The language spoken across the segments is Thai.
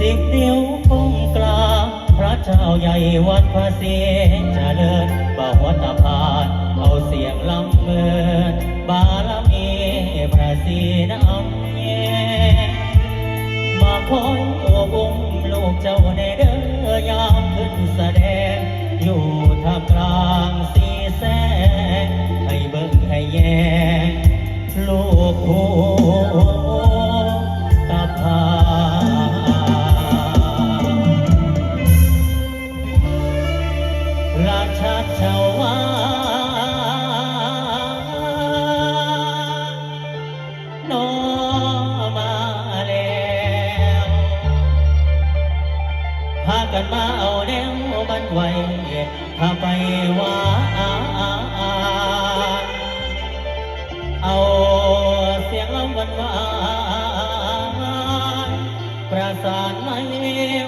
สิบนิ้วพุ่งกลาพระเจ้าใหญ่วัดพระเสียงเจริญบ่าวตาพานเอาเสียงลำเมินบารมีพระเสียนำเยมาพ้นตัววงลูกเจ้าในเดือยา กันมาเอาแนวมันไว้ถ้าไปว่าเอาเสียงลำวันวานประสานไม่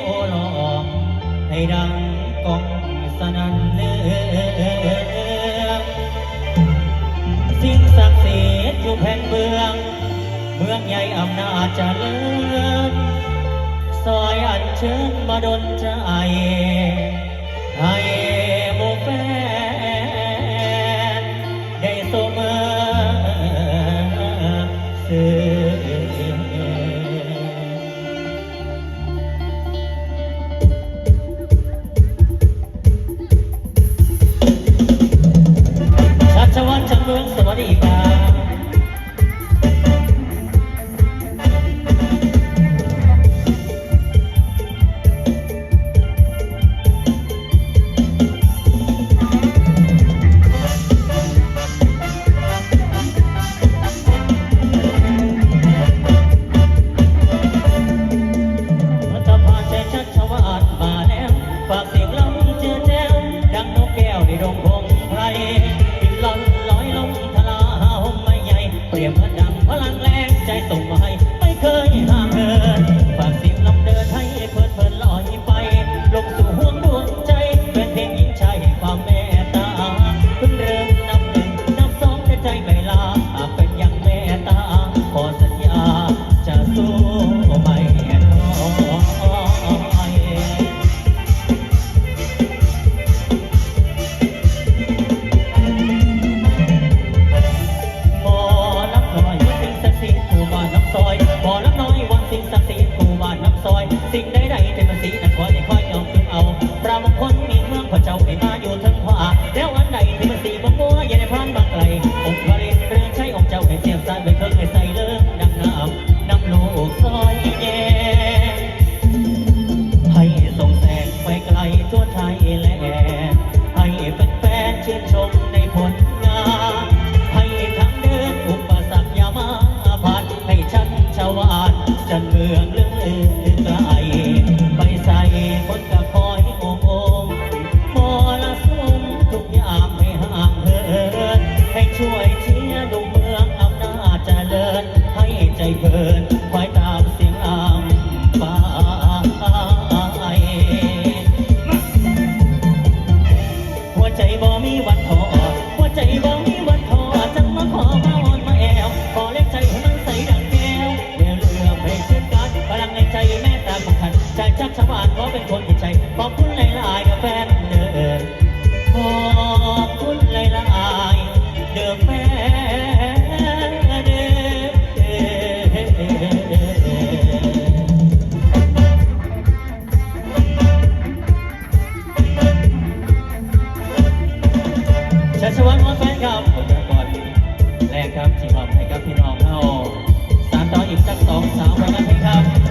โอลอให้ดังกองสนั่นเลืองสิ่งศักดิ์สิทธิ์อยู่แผ่นเมือง เมืองใหญ่อำนาจเจริญ ซอยอันเชิญมาดนใจให้หมู่แฟนได้สมสื่อชัชวันจังเมืองสวัสดีครับ สิ่งใดๆที่มันสีนั้นคอยคอยยอมพึงเอาพระมงคลมีเมืองพระเจ้าให้มาอยู่ทั้งขวาแล้วอันใดที่มันสีบ่มัวอย่าได้พลาดบางไกลองค์พระเรนเรือนใช้องค์เจ้าให้เสียบสายไปเครื่องให้ใส่เลิกดังน้ำนำลูกซอยแย่ให้ส่งแสงไปไกลทั่วไทยแลนด์ให้แฟนๆชื่นชมในผลงานให้ทางเดินอุปสรรคอย่ามาผ่านให้ฉันชาวบ้านจันเมืองเลื่องลือไกล ชาวบ้านก็เป็นคนที่ใจ ขอบคุณหลายๆกับแฟนเดินขอบคุณหลายๆเดิมแฟนเดินชัชวันวันแฟนครับผมจะก่อนแรกครับที่มอบให้กับพี่น้องเฮาสามต่ออีกสักสองสามวันนั้นครับ